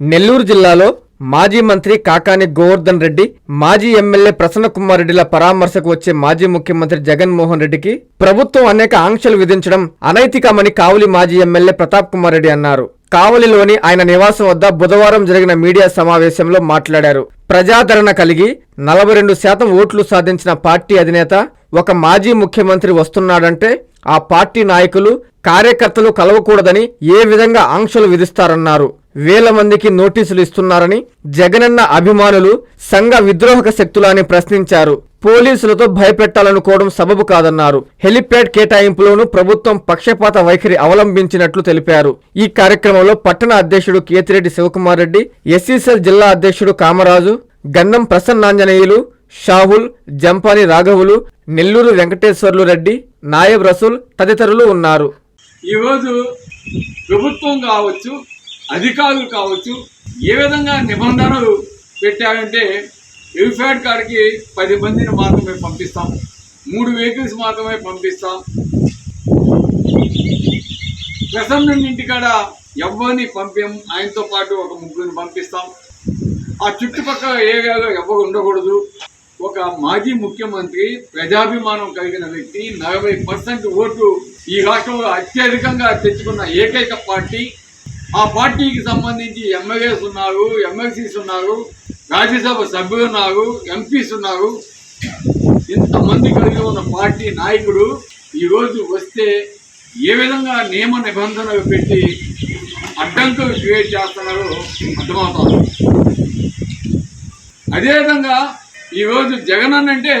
నెల్లూరు జిల్లాలో మాజీ మంత్రి కాకాని గోవర్ధన్ రెడ్డి మాజీ ఎమ్మెల్యే ప్రసన్న కుమార్ రెడ్డిల పరామర్శకు వచ్చే మాజీ ముఖ్యమంత్రి జగన్మోహన్ రెడ్డికి ప్రభుత్వం అనేక ఆంక్షలు విధించడం అనైతికమని కావలి మాజీ ఎమ్మెల్యే ప్రతాప్ కుమార్ రెడ్డి అన్నారు. కావలిలోని ఆయన నివాసం వద్ద బుధవారం జరిగిన మీడియా సమావేశంలో మాట్లాడారు. ప్రజాదరణ కలిగి నలభై రెండు శాతం ఓట్లు సాధించిన పార్టీ అధినేత ఒక మాజీ ముఖ్యమంత్రి వస్తున్నాడంటే ఆ పార్టీ నాయకులు కార్యకర్తలు కలవకూడదని ఏ విధంగా ఆంక్షలు విధిస్తారన్నారు. వేల మందికి నోటీసులు ఇస్తున్నారని జగనన్న అభిమానులు సంఘ విద్రోహక శక్తులని ప్రశ్నించారు. పోలీసులతో భయపెట్టాలనుకోవడం సబబు కాదన్నారు. హెలిప్యాడ్ కేటాయింపులోను ప్రభుత్వం పక్షపాత వైఖరి అవలంబించినట్లు తెలిపారు. ఈ కార్యక్రమంలో పట్టణ అధ్యక్షుడు కేతిరెడ్డి శివకుమార్ రెడ్డి ఎస్సీసెల్ జిల్లా అధ్యక్షుడు కామరాజు గన్నం ప్రసన్నాంజనేయులు షాహుల్ జంపాని రాఘవులు నెల్లూరు వెంకటేశ్వర్లు రెడ్డి నాయబ్ రసూల్ తదితరులు ఉన్నారు. ఈరోజు ప్రభుత్వం కావచ్చు అధికారులు కావచ్చు ఏ విధంగా నిబంధనలు పెట్టారంటే ఎలిఫాడ్ కాడికి పది మందిని మాత్రమే పంపిస్తాం మూడు వెహికల్స్ మాత్రమే పంపిస్తాం. ప్రసన్న ఇంటికాడ ఎవరిని పంపాం ఆయనతో పాటు ఒక ముగ్గురిని పంపిస్తాం. ఆ చుట్టుపక్కల ఏరియాలో ఎవరు ఉండకూడదు. ఒక మాజీ ముఖ్యమంత్రి ప్రజాభిమానం కలిగిన వ్యక్తి నలభై పర్సెంట్ ఓటు ఈ రాష్ట్రంలో అత్యధికంగా తెచ్చుకున్న ఏకైక పార్టీ ఆ పార్టీకి సంబంధించి ఎమ్మెల్యేస్ ఉన్నారు ఎమ్మెల్సీస్ ఉన్నారు రాజ్యసభ సభ్యులు ఉన్నారు ఎంపీస్ ఉన్నారు. ఇంతమంది కలిగి ఉన్న పార్టీ నాయకుడు ఈరోజు వస్తే ఏ విధంగా నియమ నిబంధనలు పెట్టి అడ్డంకులు క్రియేట్ చేస్తున్నారో అర్థమవుతోంది. అదేవిధంగా ఈరోజు జగన్ అంటే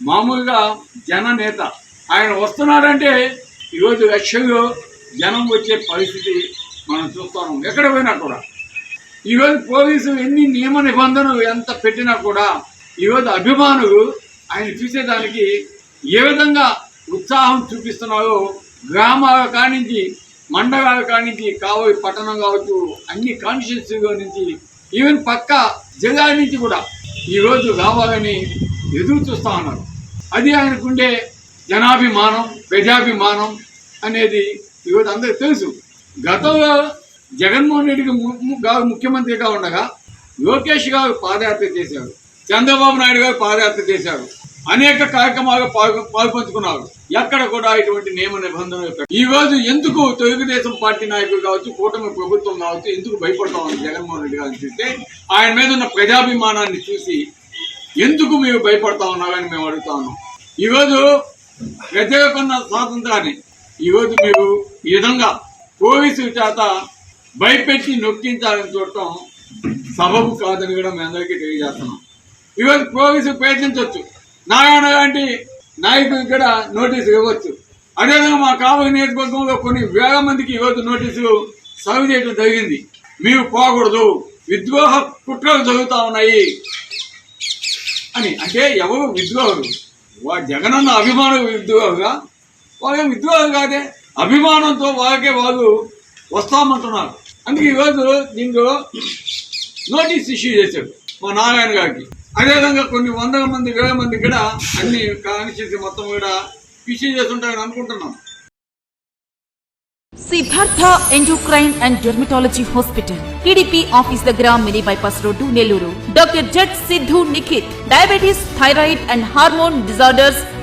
మామూలుగా జననేత ఆయన వస్తున్నాడంటే ఈరోజు లక్షల్లో జనం వచ్చే పరిస్థితి మనం చూస్తాము ఎక్కడ పోయినా కూడా. ఈరోజు పోలీసులు ఎన్ని నియమ నిబంధనలు ఎంత పెట్టినా కూడా ఈరోజు అభిమానులు ఆయన చూసేదానికి ఏ విధంగా ఉత్సాహం చూపిస్తున్నారో గ్రామాల కానించి మండలాల కానించి కావలి పట్టణం కావచ్చు అన్ని కాన్స్టిట్యూన్సీలో నుంచి ఈవెన్ పక్క జిల్లా నుంచి కూడా ఈరోజు రావాలని ఎదురు చూస్తా ఉన్నారు. అది ఆయనకుండే జనాభిమానం ప్రజాభిమానం అనేది ఈరోజు అందరికి తెలుసు. గతంలో జగన్మోహన్ రెడ్డికి గారు ముఖ్యమంత్రిగా ఉండగా లోకేష్ గారు పాదయాత్ర చేశారు. చంద్రబాబు నాయుడు గారు పాదయాత్ర చేశారు. అనేక కార్యక్రమాలు పాల్పంచుకున్నారు. ఎక్కడ కూడా ఇటువంటి నియమ నిబంధనలు పెట్ట- ఈ రోజు ఎందుకు తెలుగుదేశం పార్టీ నాయకులు కావచ్చు కూటమి ప్రభుత్వం కావచ్చు ఎందుకు భయపడతామని జగన్మోహన్ రెడ్డి గారిని చూస్తే ఆయన మీద ఉన్న ప్రజాభిమానాన్ని చూసి ఎందుకు మీరు భయపడతా ఉన్నారని మేము అడుగుతా ఉన్నాం. ఈరోజు ప్రజలకున్న స్వాతంత్రాన్ని ఈరోజు మీరు ఈ విధంగా పోలీసుల చేత భయపెట్టి నొక్కించాలని చూడటం సబబు కాదని కూడా మేము అందరికీ తెలియజేస్తున్నాం. ఈరోజు పోలీసులు ప్రయత్నించవచ్చు. నారాయణ లాంటి నాయకుడికి కూడా నోటీసు ఇవ్వచ్చు. అదేవిధంగా మా కావలి నియోజకవర్గంలో కొన్ని వేల మందికి ఈరోజు నోటీసులు సర్వ్ చేయడం జరిగింది. మీరు పోకూడదు. విద్రోహ కుట్రలు జరుగుతూ ఉన్నాయి అని. అంటే ఎవరు విద్రోహులు? వా జగనన్న అభిమానులు విద్రోహుగా వాళ్ళే విద్రోహులు కాదే? అభిమానంతో వాగే వాళ్ళు వస్తామంటున్నారు. అందుకే ఈరోజు దీంట్లో నోటీస్ ఇష్యూ చేశాడు మా నారాయణ గారికి. అదేవిధంగా కొన్ని వందల మంది వేల మంది కూడా అన్ని కాన్స్టిట్యూన్సీ మొత్తం కూడా ఇష్యూ చేస్తుంటారని అనుకుంటున్నాం. Siddhartha endocrine and dermatology hospital TDP office దగ్గర mini bypass road Nellore. Doctor Z Siddhu Nikhith diabetes thyroid and hormone disorders